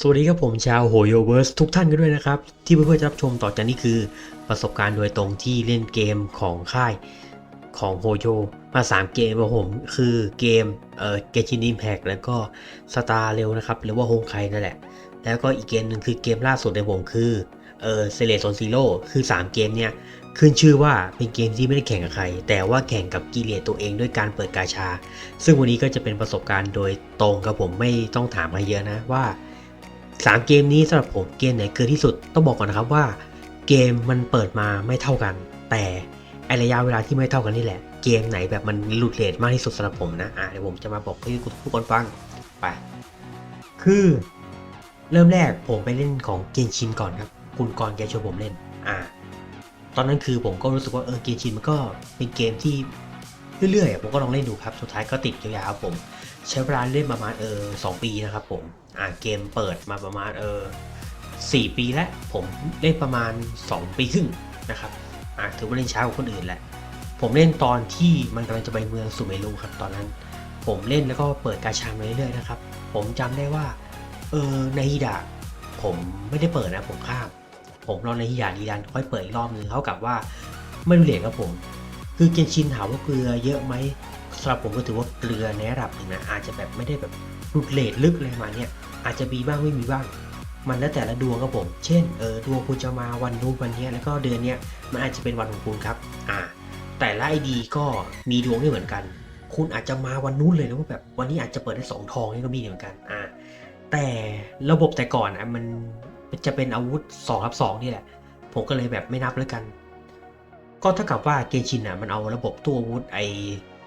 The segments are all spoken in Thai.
สวัสดีครับผมชาวโฮโยเวิร์สทุกท่านกันด้วยนะครับ ที่เพื่อนๆจะรับชมต่อจากนี้คือ ประสบการณ์โดยตรงที่เล่นเกมของค่ายของโฮโยมา 3 เกมของผมคือเกมเอ่อเกจินิมแพกแล้วก็สตาร์เร็วนะครับ หรือว่าโฮงไคนั่นแหละ แล้วก็อีกเกมหนึ่งคือเกมล่าสุดในผมคือเออเซเลโซนซีโร่คือ 3 เกมเนี่ยขึ้นชื่อว่าเป็นเกมที่ไม่ได้แข่งกับใคร แต่ว่าแข่งกับกิเลสตัวเองด้วยการเปิดกาชา ซึ่งวันนี้ก็จะเป็นประสบการณ์โดยตรงครับผมไม่ต้องถามใครเยอะนะว่า 3 เกมนี้สำหรับผมเกมไหนเกินที่สุดต้องบอกก่อนนะครับว่า เกมมันเปิดมาไม่เท่ากัน แต่ไอระยะเวลาที่ไม่เท่ากันนี่แหละ เกมไหนแบบมันหลุดเลทมากที่สุดสำหรับผมนะอะเดี๋ยวผมจะมาบอกให้ทุกคนฟังไปคือเริ่มแรกผมไปเล่นของเกนชินก่อนครับ คุณกรแกชวนผมเล่น อ่า ตอนนั้นคือผมก็รู้สึกว่าเออเกนชินมันก็เป็นเกมที่เรื่อยๆผมก็ลองเล่นดูครับ สุดท้ายก็ติดยาวๆผม ใช้เวลาเล่นประมาณเออสองปีนะครับผมอ่าเกมเปิดมาประมาณเออสี่ปีแล้วผมเล่นประมาณ 2 ปีครึ่งนะครับอ่าถือว่าเล่นช้ากว่าคนอื่นแหละ ผมเล่นตอนที่มันกำลังจะไปเมืองสุเมรุครับตอนนั้น ผมเล่นแล้วก็เปิดกาชามาเรื่อยๆนะครับผมจำได้ว่าเออในฮิดะผมไม่ได้เปิดนะผมข้ามผมรอในฮิดะดีดันค่อยเปิดอีกรอบนึงเท่ากับว่าไม่รู้เหรียญครับผม คือเกนชินถามว่าเกลือเยอะไหม สำหรับผมก็ถือว่าเกลือในระดับหนึ่งนะอาจจะแบบไม่ได้แบบรุดเลทลึกอะไรมาเนี่ยอาจจะมีบ้างไม่มีบ้าง มันแล้วแต่ละดวงครับผม เช่นเออดวงคุณจะมาวันนู้นวันนี้แล้วก็เดือนเนี้ยมันอาจจะเป็นวันของคุณครับอ่าแต่ละไอดีก็มีดวงไม่เหมือนกัน คุณอาจจะมาวันนู้นเลยนะว่าแบบวันนี้อาจจะเปิดได้สองทองนี่ก็มีเหมือนกันอ่าแต่ระบบแต่ก่อนอะมันจะเป็นอาวุธ2รับ2นี่แหละ ผมก็เลยแบบไม่นับแล้วกัน ก็เท่ากับว่าเกชินอะมันเอาระบบตู้อาวุธไอ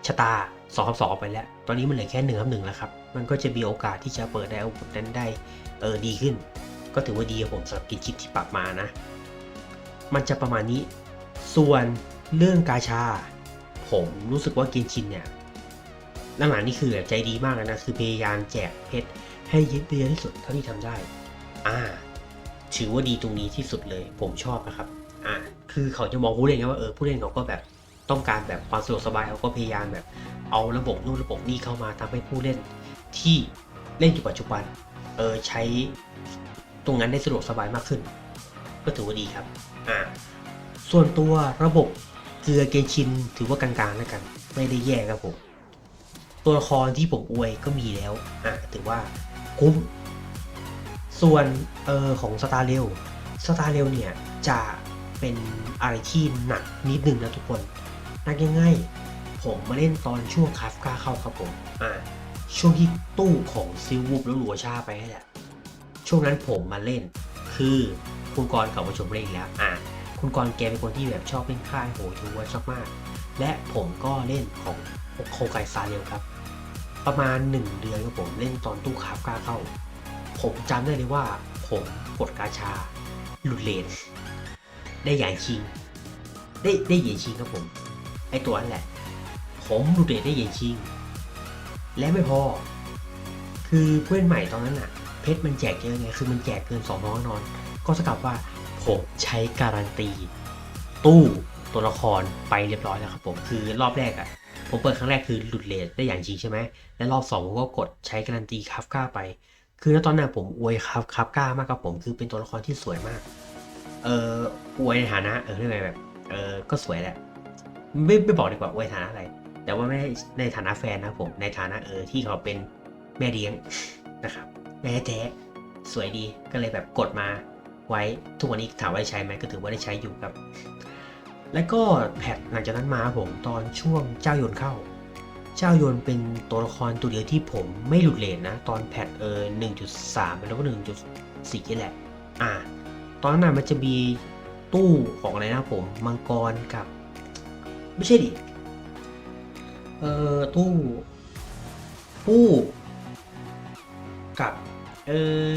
ชะตา2รับ2ออกไปแล้ว ตอนนี้มันเหลือแค่หนึ่งรับหนึ่งแล้วครับ มันก็จะมีโอกาสที่จะเปิดได้อาวุธนั้นได้เออดีขึ้น ก็ถือว่าดีครับผมสำหรับกินชิปที่ปรับมานะ มันจะประมาณนี้ ส่วนเรื่องกาชา ผมรู้สึกว่ากินชินเนี่ยหลังๆนี่คือแบบใจดีมากเลยนะ คือพยายามแจกเพชรให้เยอะที่สุดเท่าที่ทำได้ อ่า ถือว่าดีตรงนี้ที่สุดเลย ผมชอบนะครับ อ่า คือเขาจะมองผู้เล่นไงว่าเออผู้เล่นเขาก็แบบ ต้องการแบบความสะดวกสบายเขาก็พยายามแบบ เอาระบบนู่นระบบนี่เข้ามาทำให้ผู้เล่นที่เล่นอยู่ปัจจุบันเออใช้ตรงนั้นได้สะดวกสบายมากขึ้น ก็ถือว่าดีครับอ่าส่วนตัวระบบเกลือเกนชินถือว่ากลางๆแล้วกัน ไม่ได้แย่ครับผม ตัวละครที่ผมอวยก็มีแล้วอะถือว่าคุ้ม ส่วนเออของสตาร์เรลสตาร์เรลเนี่ยจะเป็นอะไรที่หนักนิดนึงนะทุกคน นักยังไงผมมาเล่นตอนช่วงคาฟกาเข้าครับผมอ่าช่วงที่ตู้ของซิลวูบแล้วหลัวชาไปนั่นแหละช่วงนั้นผมมาเล่น คือคุณกรณ์กลับมาชมเล่นอีกแล้วอ่าคุณกรณ์แกเป็นคนที่แบบชอบเล่นค่ายโหชูว่าชอบมาก และผมก็เล่นของโคไกซาเรลครับ ประมาณ 1 เดือนครับผมเล่นตอนตู้คาฟกาเข้า ผมจำได้เลยว่าผมกดกาชาหลุดเลนได้ใหญ่ชิง ได้ได้เหยียนชิงครับผม ไอตัวนั่นแหละ ผมหลุดเลนได้เยียนชิง และไม่พอ คือเพื่อนใหม่ตอนนั้นอะเพชรมันแจกเยอะไง คือมันแจกเกินสองน้องนอน ก็เท่ากับว่าผมใช้การันตี ตู้ตัวละครไปเรียบร้อยแล้วครับผม คือรอบแรกอะผมเปิดครั้งแรกคือหลุดเลนได้อย่างจริงใช่ไหม และรอบสองผมก็กดใช้การันตีคาฟก้าไป คือณตอนนั้นผมอวยคาฟคาฟก้ามากครับผม คือเป็นตัวละครที่สวยมาก เอออวยในฐานะ เออเรียกไงแบบ เออก็สวยแหละ ไม่ไม่บอกดีกว่าอวยฐานะอะไร แต่ว่าไม่ในฐานะแฟนนะผมในฐานะเออที่เขาเป็นแม่เลี้ยงนะครับแม่แท้สวยดีก็เลยแบบกดมาไว้ทุกวันนี้ถามว่าได้ใช้ไหมก็ถือว่าได้ใช้อยู่ครับ แล้วก็แพทหลังจากนั้นมาผมตอนช่วงเจ้าโยนเข้า เจ้าโยนเป็นตัวละครตัวเดียวที่ผมไม่หลุดเลนนะ ตอนแพทเออ1.3 แล้วก็ 1.4นี่แหละ อ่า ตอนนั้นนะมันจะมีตู้ของอะไรนะผม มังกรกับ ไม่ใช่ดิ เออตู้ปู้กับ เออ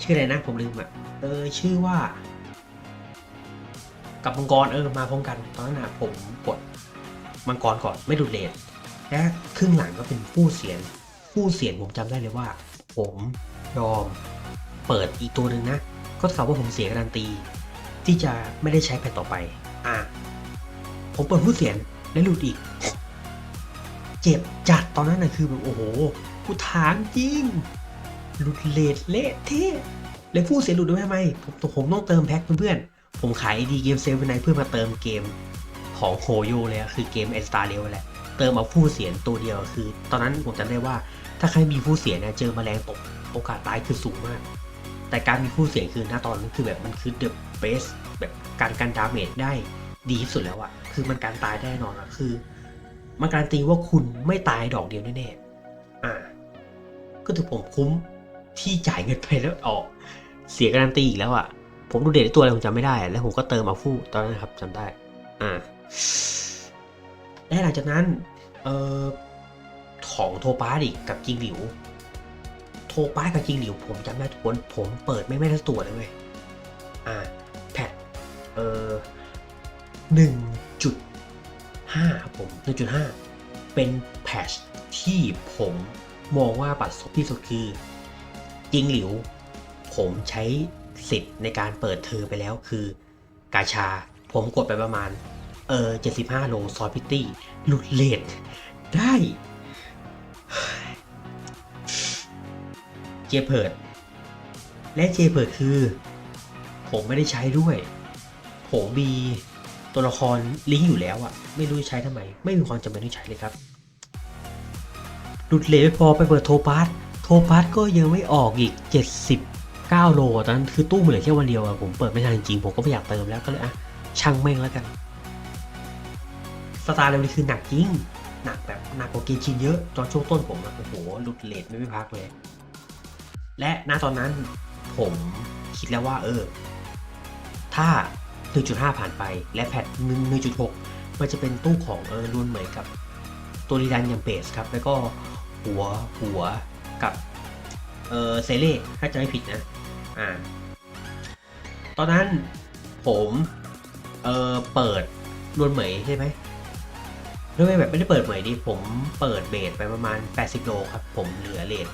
ชื่ออะไรนะผมลืมอะ เออชื่อว่า กับมังกรเออมาพร้อมกันตอนนั้นผมกดมังกรก่อนไม่หลุดเลนและครึ่งหลังก็เป็นผู้เสียน ผู้เสียนผมจำได้เลยว่า ผมยอมเปิดอีกตัวหนึ่งนะ ก็เท่ากับว่าผมเสียการันตี ที่จะไม่ได้ใช้แผ่นต่อไป อะ ผมเปิดผู้เสียนและหลุดอีก เจ็บจัดตอนนั้นนะคือแบบโอ้โหกูถามจริงหลุดเลทเละเทะเลยพูดเสียหลุดด้วยทำไมผมผมต้องเติมแพ็คเพื่อนๆ ผมขายดีเกมเซฟไนเพื่อมาเติมเกมของโฮโยเลยคือเกมเอสตาเรลแหละเติมเอาผู้เสียตัวเดียวคือ ตอนนั้นผมจำได้ว่าถ้าใครมีผู้เสียเนี่ยเจอแมลงตกโอกาสตายคือสูงมาก แต่การมีผู้เสียคือหน้าตอนนั้นคือแบบมันคือเดอะเบสแบบการกันดาเมจได้ดีที่สุดแล้วอะ คือมันการตายได้แน่นอนอะคือ มันการันตีว่าคุณไม่ตายดอกเดียวแน่ๆอ่า ก็ถือผมคุ้มที่จ่ายเงินไปแล้วออก เสียการันตีอีกแล้วอะ่ะผมดูเดทตัวอะไรผมจำไม่ได้ แล้วผมก็เติมเอาฟู่ตอนนั้นครับจำได้ อ่าและหลังจากนั้น เอ่อของโทปาสอีกกับจิงหลิว โทปาสกับจิงหลิว ผมจำได้ทุกคนผมเปิดไม่แม่นทั้งตัวเลยเว้ย อ่า แพท เอ่อหนึ่ง จุดห้าครับผมหนึ่งจุดห้าเป็นแพทที่ผมมองว่าบัตรซบที่สุดคือจิงหลิว ผมใช้สิทธิ์ในการเปิดเธอไปแล้วคือกาชา ผมกดไปประมาณ เออ 75 โลซอฟพิตตี้ หลุดเลทได้เจเพิร์ดและเจเพิร์ดคือ ผมไม่ได้ใช้ด้วย ผมมี ตัวละครลิงก์อยู่แล้วอะไม่รู้จะใช้ทำไม ไม่มีความจำเป็นต้องใช้เลยครับหลุดเลทไม่พอไปเปิดโทปาสโทปาสก็ยังไม่ออกอีก 79 โลตอนนั้นคือตู้มเหลือแค่วันเดียวอะผมเปิดไม่ทันจริงผมก็ไม่อยากเติมแล้วก็เลยอะช่างแม่งแล้วกันสตาร์เร็วนี่คือหนักจริงหนักแบบหนักกว่าเกมชินเยอะตอนช่วงต้นผมอะโอ้โหหลุดเลทไม่ไม่พักเลย และณตอนนั้นผมคิดแล้วว่าเออ ถ้า 1.5 ผ่านไป และแพท1.6 มันจะเป็นตู้ของเออรุ่นเหมือนกับตัวรีดันย่างเบสครับ แล้วก็หัวหัวกับเออเซเล่ถ้าจะไม่ผิดนะอ่าตอนนั้นผมเออเปิดรวนเหมยใช่ไหมด้วยแบบไม่ได้เปิดเหมยดิผมเปิดเบสไปประมาณ 80โลครับ ผมเหลือเลท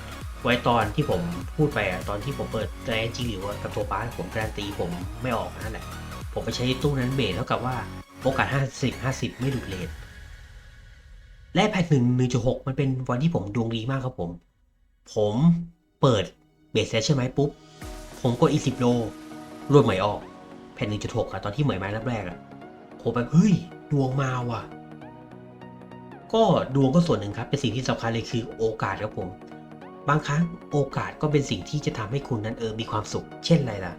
ไว้ตอนที่ผมพูดไปอะตอนที่ผมเปิดแจนจิงหลิวอะกับตัวป้าผมการันตีผมไม่ออกนั่นแหละ ผมไปใช้ตู้นั้นเบสเท่ากับว่าโอกาส 50 50 ไม่หลุดเลทและแพทหนึ่งหนึ่งจุดหกมันเป็นวันที่ผมดวงดีมากครับผม ผมเปิดเบสเซตใช่ไหมปุ๊บ ผมกดอีสิบโลรวมเหมยออก แผ่นหนึ่งจุดหกอะตอนที่เหมยไมาแรกๆอะผมแบบเฮ้ย ดวงมาว่ะ ก็ดวงก็ส่วนหนึ่งครับ เป็นสิ่งที่สำคัญเลยคือโอกาสครับผม บางครั้งโอกาสก็เป็นสิ่งที่จะทำให้คุณนั้นเออมีความสุข เช่นอะไรล่ะ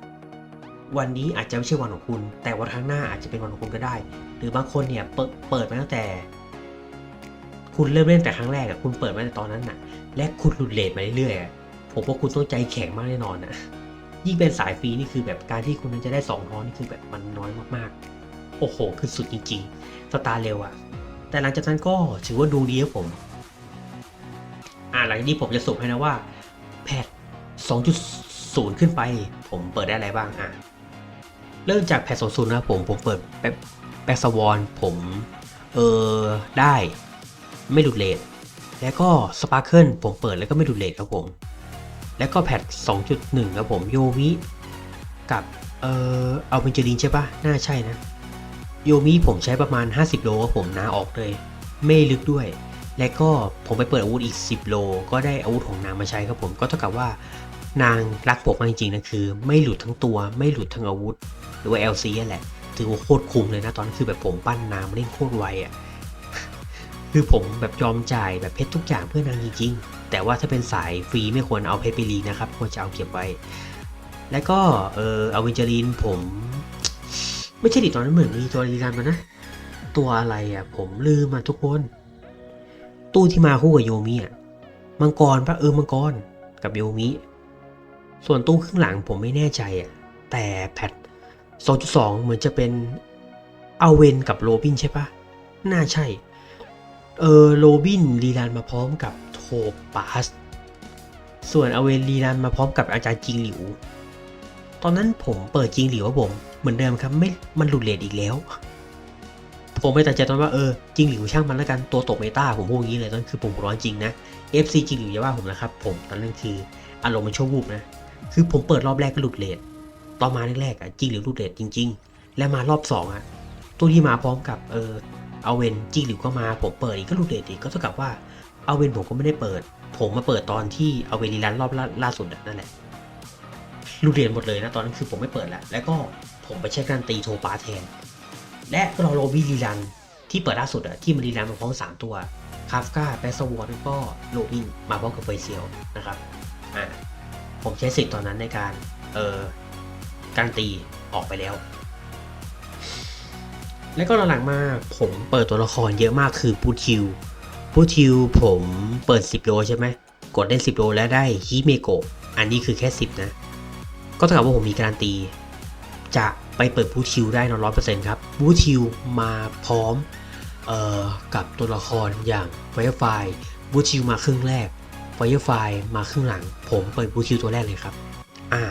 วันนี้อาจจะไม่ใช่วันของคุณ แต่วันข้างหน้าอาจจะเป็นวันของคุณก็ได้ หรือบางคนเนี่ยเปิดเปิดมาตั้งแต่ คุณเริ่มเล่นแต่ครั้งแรกอะคุณเปิดมาแต่ตอนนั้นน่ะ และคุณหลุดเลทมาเรื่อยๆผมว่าคุณต้องใจแข็งมากแน่นอนนะยิ่งเป็นสายฟรีนี่คือแบบการที่คุณนั้นจะได้สองท้อนนี่คือแบบมันน้อยมากๆ โอ้โห คือสุดจริงๆสตาร์เร็วอะแต่หลังจากนั้นก็ถือว่าดวงดีครับผม อ่าหลังจากนี้ผมจะสรุปให้นะว่าแพท2.0 ขึ้นไป ผมเปิดได้อะไรบ้างอะ เริ่มจากแพท20นะครับผมผมเปิดแป๊บแป๊บสวอนผมเออได้ไม่หลุดเลทแล้วก็สปาร์เคิลผมเปิดแล้วก็ไม่หลุดเลทครับผม แล้วก็แพท 2.1 ครับผมโยมิกับเออเอาเป็นเจรินใช่ปะน่าใช่นะ โยมิผมใช้ประมาณ 50 โลครับผมนาออกเลย ไม่ลึกด้วย และก็ผมไปเปิดอาวุธอีก 10 โล ก็ได้อาวุธของนางมาใช้ครับผม ก็เท่ากับว่านางรักผมมากจริงๆนะคือ ไม่หลุดทั้งตัว ไม่หลุดทั้งอาวุธ รือว่า LC นั่นแหละถือว่าโคตรคุ้มเลยนะตอนนั้นคือแบบผมปั้นนางมาเล่นโคตรไวอะ่ะคือผมแบบยอมจ่ายแบบเพชรทุกอย่างเพื่อนางจริงๆ แต่ว่าถ้าเป็นสายฟรีไม่ควรเอาเพชรไปรีนะครับควรจะเอาเก็บไว้ แล้วก็เออเอาวินจารีนผม ไม่ใช่ดิตอนนั้นเหมือนมีตัวรีรันมานะ ตัวอะไรอะ ผมลืมมาทุกคน ตู้ที่มาคู่กับโยมิอะมังกรปะเออมังกรกับโยมิ ส่วนตู้ข้างหลังผมไม่แน่ใจอะแต่แพท 2.2 เหมือนจะเป็นเอาเวนกับโรบินใช่ปะน่าใช่ เออโรบินรีรันมาพร้อมกับโทปาสส่วนเอาเวนรีรันมาพร้อมกับอาจารย์จิงหลิว ตอนนั้นผมเปิดจิงหลิวว่าผมเหมือนเดิมครับไม่มันหลุดเลทอีกแล้ว ผมไม่ตัดใจตอนว่าเออจิงหลิวช่างมันแล้วกันตัวตกเมตาผมพูดอย่างนี้เลยตอนนนคือผมร้อนจริงนะ FC จิงหลิวอย่าว่าผมนะครับผมตอนนั้นคืออารมณ์มันชั่ววูบนะคือผมเปิดรอบแรกก็หลุดเลท ตอนมาแรกๆอะจิงหลิวลุดเลทจริง ๆ และมารอบสองอะตัวที่มาพร้อมกับเออเอาเวนจิงหลิวก็มาผมเปิดอีกก็ลุดเลทอีกก็เท่ากับว่าเอาเวนผมก็ไม่ได้เปิด ผมมาเปิดตอนที่เอาไปรีรันรอบล่าล่าสุดนั่นแหละรูเรียนหมดเลยนะตอนนั้นคือผมไม่เปิดแล้วแล้วก็ผมไปใช้การตีโทปาแทน และราโรบี้รีรันที่เปิดล่าสุดอะที่มันรีรันมาพร้อมสามตัวคาฟกาแปสวอร์แล้วก็โรบินมาพร้อมกับเฟเซียลนะครับอ่าผมใช้สิทธิ์ตอนนั้นในการเออ การตีออกไปแล้ว แล้วก็หลังๆมาผมเปิดตัวละครเยอะมากคือปูทิวปูทิวผมเปิด 10 โลใช่ไหมกดได้ 10 โลแล้วได้ฮิเมโกะอันนี้คือแค่ 10 นะ ก็เท่ากับว่าผมมีการันตี จะไปเปิดบูทิวได้นอนร้อยเปอร์เซ็นต์ครับบูทิวมาพร้อมออกับตัวละครอย่างไฟไฟบูทิวมาครึ่งแรกไฟไฟมาครึ่งหลัง ผมเปิดบูทิวตัวแรกเลยครับ อ่า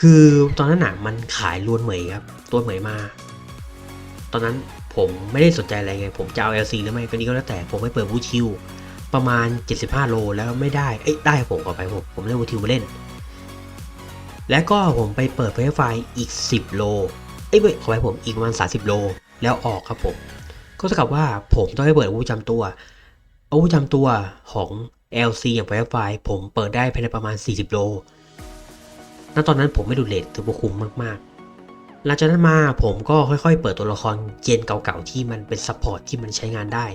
คือตอนนั้นหนังมันขายล้วนเหมยครับ ตัวเหมยมา ตอนนั้นผมไม่ได้สนใจอะไรไง ผมจะเอา LC หรือไม่ก็นี่ก็แล้วแต่ผมไปเปิดบูทิวประมาณ 75 โลแล้วไม่ได้ เอ้ยได้ผมขอไปผมผมเล่นบูทิวมาเล่น แล้วก็ผมไปเปิดไฟไฟอีก 10 โล เอ้ยไม่ขอไปผมอีกประมาณ 30 โล แล้วออกครับผม ก็เท่ากับว่าผมต้องไปเปิดอาวุธจำตัวอาวุธจำตัวของ LC อย่างไฟไฟผมเปิดได้ภายในประมาณ 40 โล ณตอนนั้นผมไม่ดูเลทถือว่าคุ้มมากๆ หลังจากนั้นมาผมก็ค่อยๆ เปิดตัวละครเจนเก่าๆที่มันเป็นซัพพอร์ตที่มันใช้งานได้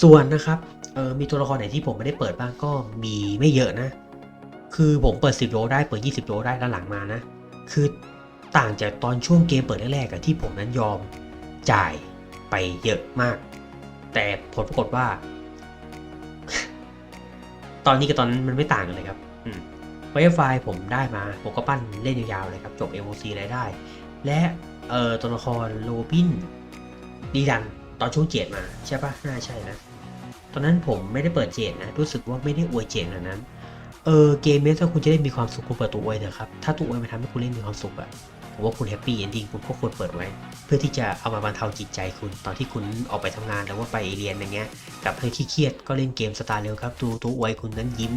ส่วนนะครับเออมีตัวละครไหนที่ผมไม่ได้เปิดบ้างก็มีไม่เยอะนะ คือผมเปิด 10โลได้เปิด 20โลได้แล้วหลังมานะ คือต่างจากตอนช่วงเกมเปิดแรกๆที่ผมนั้นยอมจ่ายไปเยอะมาก แต่ผลปรากฏว่า ตอนนี้กับตอนนั้นมันไม่ต่างกันเลยครับ อืม ไวไฟผมได้มา ผมก็ปั้นเล่นยาวๆเลยครับ จบ MOC อะไรได้ และเอ่อตัวละครโรบินดีดันตอนช่วงเจ็ดมา ใช่ปะน่าใช่นะ ตอนนั้นผมไม่ได้เปิดเจ็ดนะ รู้สึกว่าไม่ได้อวยเจดขนาดนั้น เออเกมเนี้ถ้าคุณจะได้มีความสุขคุณเปิดตัวอวยเถอะครับ ถ้าตัวอวยมันทำให้คุณเล่นมีความสุขอะผมว่าคุณแฮปปี้เอนดิ้งคุณก็ควรเปิดไว้ เพื่อที่จะเอามาบรรเทาจิตใจคุณ ตอนที่คุณออกไปทำงานหรือว่าไปเรียนอย่างเงี้ยกับเพื่อที่เครียดก็เล่นเกมสตาร์เร็วครับ ดูตัวอวยคุณนั้นยิ้ม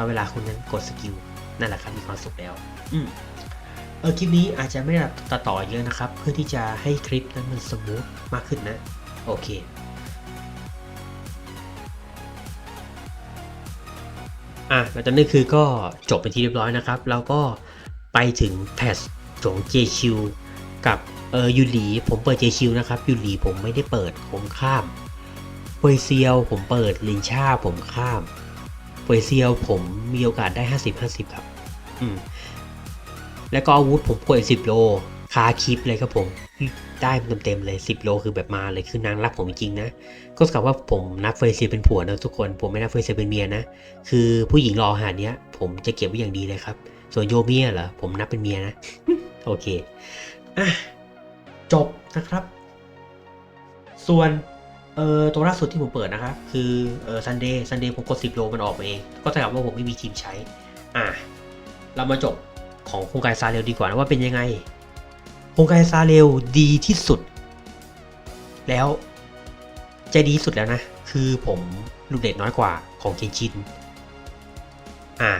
ตอนเวลาคุณนั้นกดสกิลนั่นแหละครับมีความสุขแล้ว อืมเออคลิปนี้อาจจะไม่ได้ตัดต่อเยอะนะครับ เพื่อที่จะให้คลิปนั้นมันสมูทมากขึ้นนะ โอเคอะหลังจากนั้นคือก็จบเป็นที่เรียบร้อยนะครับแล้วก็ไปถึงแพทของเจชิวกับเออยูหลีผมเปิดเจชิวนะครับยูหลีผมไม่ได้เปิดผมข้ามเปยเซียวผมเปิดลินชาผมข้าม เปยเซียวผมมีโอกาสได้ 50 50 ครับ อืม แล้วก็อาวุธผมกด10 โล คาคลิปเลยครับผม ได้เต็มๆเลย 10 โลคือแบบมาเลยคือนางรักผมจริงๆนะ ก็เท่ากับว่าผมนับเฟรเซียเป็นผัวนะทุกคน ผมไม่นับเฟรเซียเป็นเมียนะ คือผู้หญิงรออาหารเนี้ย ผมจะเก็บไว้อย่างดีเลยครับ ส่วนโยเมียเหรอ ผมนับเป็นเมียนะ โอเค อะ จบนะครับ ส่วน เออตัวล่าสุดที่ผมเปิดนะครับ คือเออซันเดย์ซันเดย์ผมกด 10 โลมันออกมาเอง ก็เท่ากับว่าผมไม่มีทีมใช้ อะ เรามาจบของโครงการซาเรลดีกว่านะว่าเป็นยังไง โครงการซาเรลดีที่สุด แล้วจะดีที่สุดแล้วนะ คือผมลูกเด็ดน้อยกว่าของเคนชินอ่า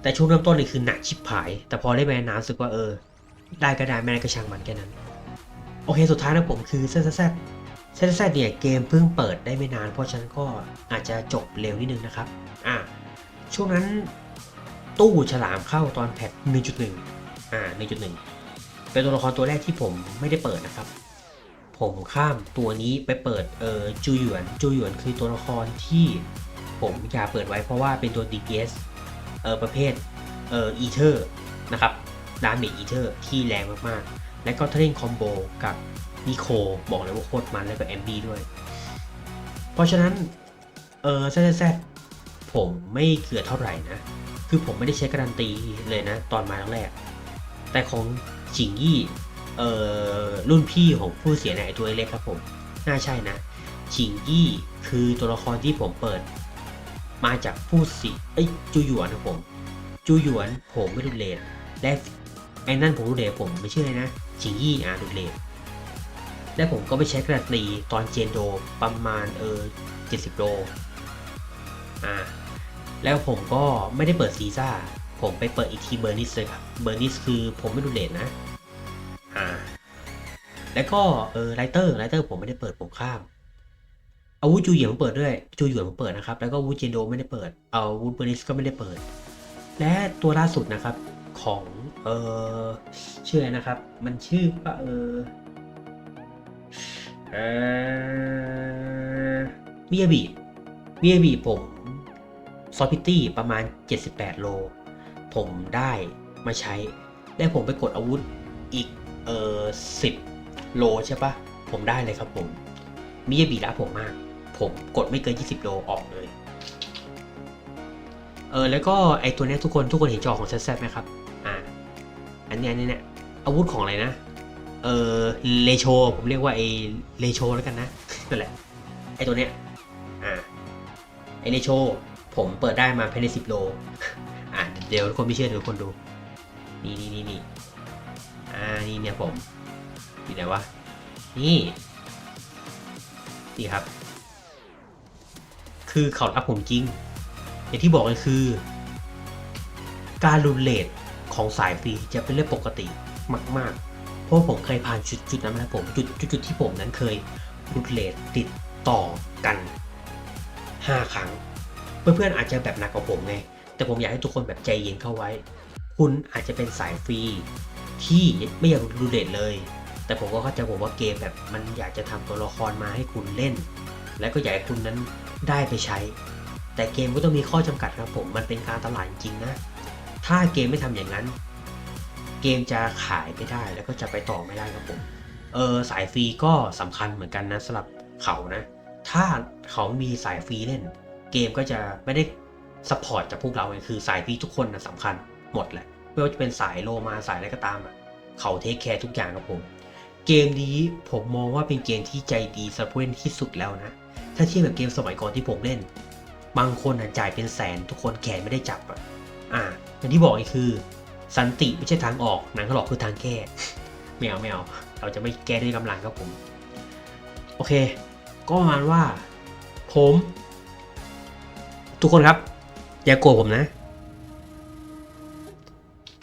แต่ช่วงเริ่มต้นนี่คือหนักชิบหาย แต่พอได้ไปนานรู้สึกว่าเออ ได้ก็ได้ไม่ได้ก็ช่างมันแค่นั้น โอเคสุดท้ายนะผมคือเซซแซด เซซแซดเนี่ยเกมเพิ่งเปิดได้ไม่นานเพราะฉะนั้นก็อาจจะจบเร็วนิดนึงนะครับอ่าช่วงนั้นตู้ฉลามเข้าตอนแพท1.1อ่า1.1 เป็นตัวละครตัวแรกที่ผมไม่ได้เปิดนะครับ ผมข้ามตัวนี้ไปเปิดเอ่อจูหยวนจูหยวนคือตัวละครที่ผมอยากเปิดไว้เพราะว่าเป็นตัว DPS เอ่อประเภทเอ่ออีเทอร์นะครับดาเมจอีเทอร์ที่แรงมากๆ และก็ถ้าเล่นคอมโบกับนิโคบอกเลยว่าโคตรมันแล้วก็แอมบี้ด้วย เพราะฉะนั้น เออแซดแซผมไม่เกลือเท่าไหร่นะ คือผมไม่ได้ใช้การันตีเลยนะ ตอนมาแรก แต่ของจิงยี่เอ่อรุ่นพี่ของผู้เสียในตัวเล็กครับผม น่าใช่นะชิงยี่คือตัวละครที่ผมเปิด มาจากผู้สิเอ้ยจูหยวนนะผมจูหยวนผมไม่ดูเลนและไอ้นั่นผมดูเลนผมไม่เชื่อเลยนะ ชิงยี่อะดูเลนและผมก็ไปใช้การันตีตอนเจนโดประมาณเออ70โลอ่าแล้วผมก็ไม่ได้เปิดซีซ่า ผมไปเปิดอีกทีเบอร์นิสเลยครับ เบอร์นิสคือผมไม่ดูเลนนะ อ่า แล้วก็เออไรเตอร์ไรเตอร์ผมไม่ได้เปิดผมข้าม อาวุธจูเหยียงเปิดด้วย จูเหยียงเปิดนะครับ แล้วก็อาวุธเจนโดไม่ได้เปิด เอาวุธเบอร์นิสก็ไม่ได้เปิด และตัวล่าสุดนะครับของ ออชื่ออะไรนะครับ มันชื่อว่าเออเออมิยาบิมิยบิผมซอฟพิตี้ประมาณ 78 โล ผมได้มาใช้และผมไปกดอาวุธอีก เออ10โลใช่ปะผมได้เลยครับผมมิยาบิรักผมมาก ผมกดไม่เกิน 20 โลออกเลย เออแล้วก็ไอตัวนี้ทุกคนทุกคนเห็นจอของแซดไหมครับ อันเนี้ยอันเนี้ยเนี่ยอาวุธของอะไรนะ เออเลโชผมเรียกว่าไอเลโชแล้วกันนะ นั่นแหละ ไอตัวเนี้ย อ่า ไอเลโชผมเปิดได้มาภายในสิบโล อ่าเดี๋ยวทุกคนไม่เชื่อเดี๋ยวทุกคนดู นี่นี่นี่นี่อ่า นี่เนี่ยผมอยู่ไหนวะ นี่ นี่ครับ คือเขารับผมจริง อย่างที่บอกเลยคือ การรุนเลท ของสายฟรีจะเป็นเรื่องปกติมาก ๆ เพราะผมเคยผ่านจุดจุดนั้นมาแล้วผมจุดจุดที่ผมนั้นเคยรุนเลทติดต่อกัน 5 ครั้ง เพื่อนๆอาจจะแบบหนักกว่าผมไง แต่ผมอยากให้ทุกคนแบบใจเย็นเข้าไว้ คุณอาจจะเป็นสายฟรีที่ไม่อยากรุนเลทเลย แต่ผมก็เข้าใจผมว่าเกมแบบมันอยากจะทำตัวละครมาให้คุณเล่น และก็อยากให้คุณนั้นได้ไปใช้ แต่เกมก็ต้องมีข้อจำกัดครับผม มันเป็นการตลาดจริงนะ ถ้าเกมไม่ทำอย่างนั้น เกมจะขายไม่ได้แล้วก็จะไปต่อไม่ได้ครับผมเออสายฟรีก็สำคัญเหมือนกันนะสำหรับเขานะถ้าเขามีสายฟรีเล่น เกมก็จะไม่ได้สปอร์ตจากพวกเราไงคือสายฟรีทุกคนนะสำคัญหมดแหละไม่ว่าจะเป็นสายโลมาสายอะไรก็ตามอะเขาเทคแคร์ทุกอย่างครับผมเกมนี้ผมมองว่าเป็นเกมที่ใจดีสำหรับผู้เล่นที่สุดแล้วนะถ้าเทียบกับเกมสมัยก่อนที่ผมเล่น บางคนจ่ายเป็นแสนทุกคนแขนไม่ได้จับอะ อ่าอย่างที่บอกก็คือ สันติไม่ใช่ทางออกหนังถลอกคือทางแก้ไม่เอาไม่เอาเราจะไม่แก้ด้วยกำลังครับผม โอเค ก็ประมาณว่า ผม ทุกคนครับ อย่าโกรธผมนะ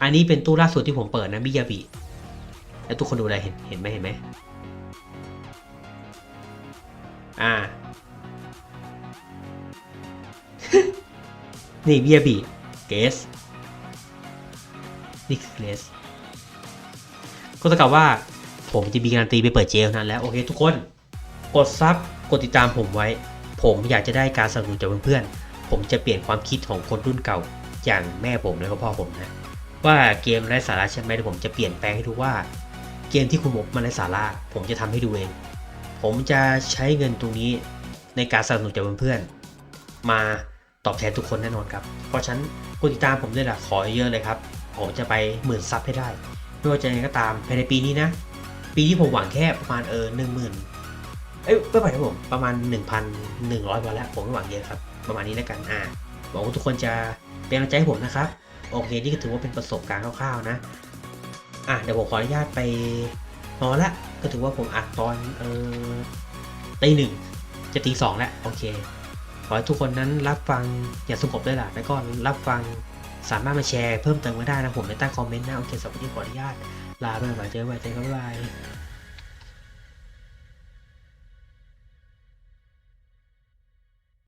อันนี้เป็นตู้ล่าสุดที่ผมเปิดนะมิยาบิแล้วทุกคนดูอะไรเห็นเห็นไหมเห็นไหมอ่า นี่มิยาบิ เกสนี่คือเกรสก็เท่ากับว่าผมจะมีการันตีไปเปิดเจลนั้นแล้ว โอเคทุกคน กดซับกดติดตามผมไว้ ผมอยากจะได้การสนับสนุนจากเพื่อนๆ ผมจะเปลี่ยนความคิดของคนรุ่นเก่า อย่างแม่ผมและก็พ่อผมนะ ว่าเกมไร้สาระใช่ไหมเดี๋ยวผมจะเปลี่ยนแปลงให้ดูว่า เกมที่คุณบอกมันไร้สาระผมจะทำให้ดูเอง ผมจะใช้เงินตรงนี้ในการสนับสนุนจากเพื่อนๆมาตอบแทนทุกคนแน่นอนครับ เพราะฉะนั้น กดติดตามผมด้วยล่ะขอเยอะเลยครับ ผมจะไปหมื่นซับให้ได้ไม่ว่าจะยังไงก็ตามภายในปีนี้นะ ปีที่ผมหวังแค่ประมาณเออหนึ่งหมื่นเอ้ยไม่ไหวครับผมประมาณ 1,100พอแล้วผมไม่หวังเยอะครับ ประมาณนี้แล้วกันอ่าหวังว่าทุกคนจะเป็นกำลังใจให้ผมนะครับโอเคนี่ก็ถือว่าเป็นประสบการณ์คร่าวๆนะอะเดี๋ยวผมขออนุญาตไปนอนละก็ถือว่าผมอัดตอนเออตีหนึ่งจะตีสองแล้วโอเค ขอให้ทุกคนนั้นรับฟังอย่างสงบด้วยล่ะแล้วก็รับฟังสามารถมาแชร์เพิ่มเติมมาได้นะผมในใต้คอมเมนต์นะโอเคสำหรับวันนี้ขออนุญาตลาไปก่อนเจอกันไว้เจอกันบ๊ายบาย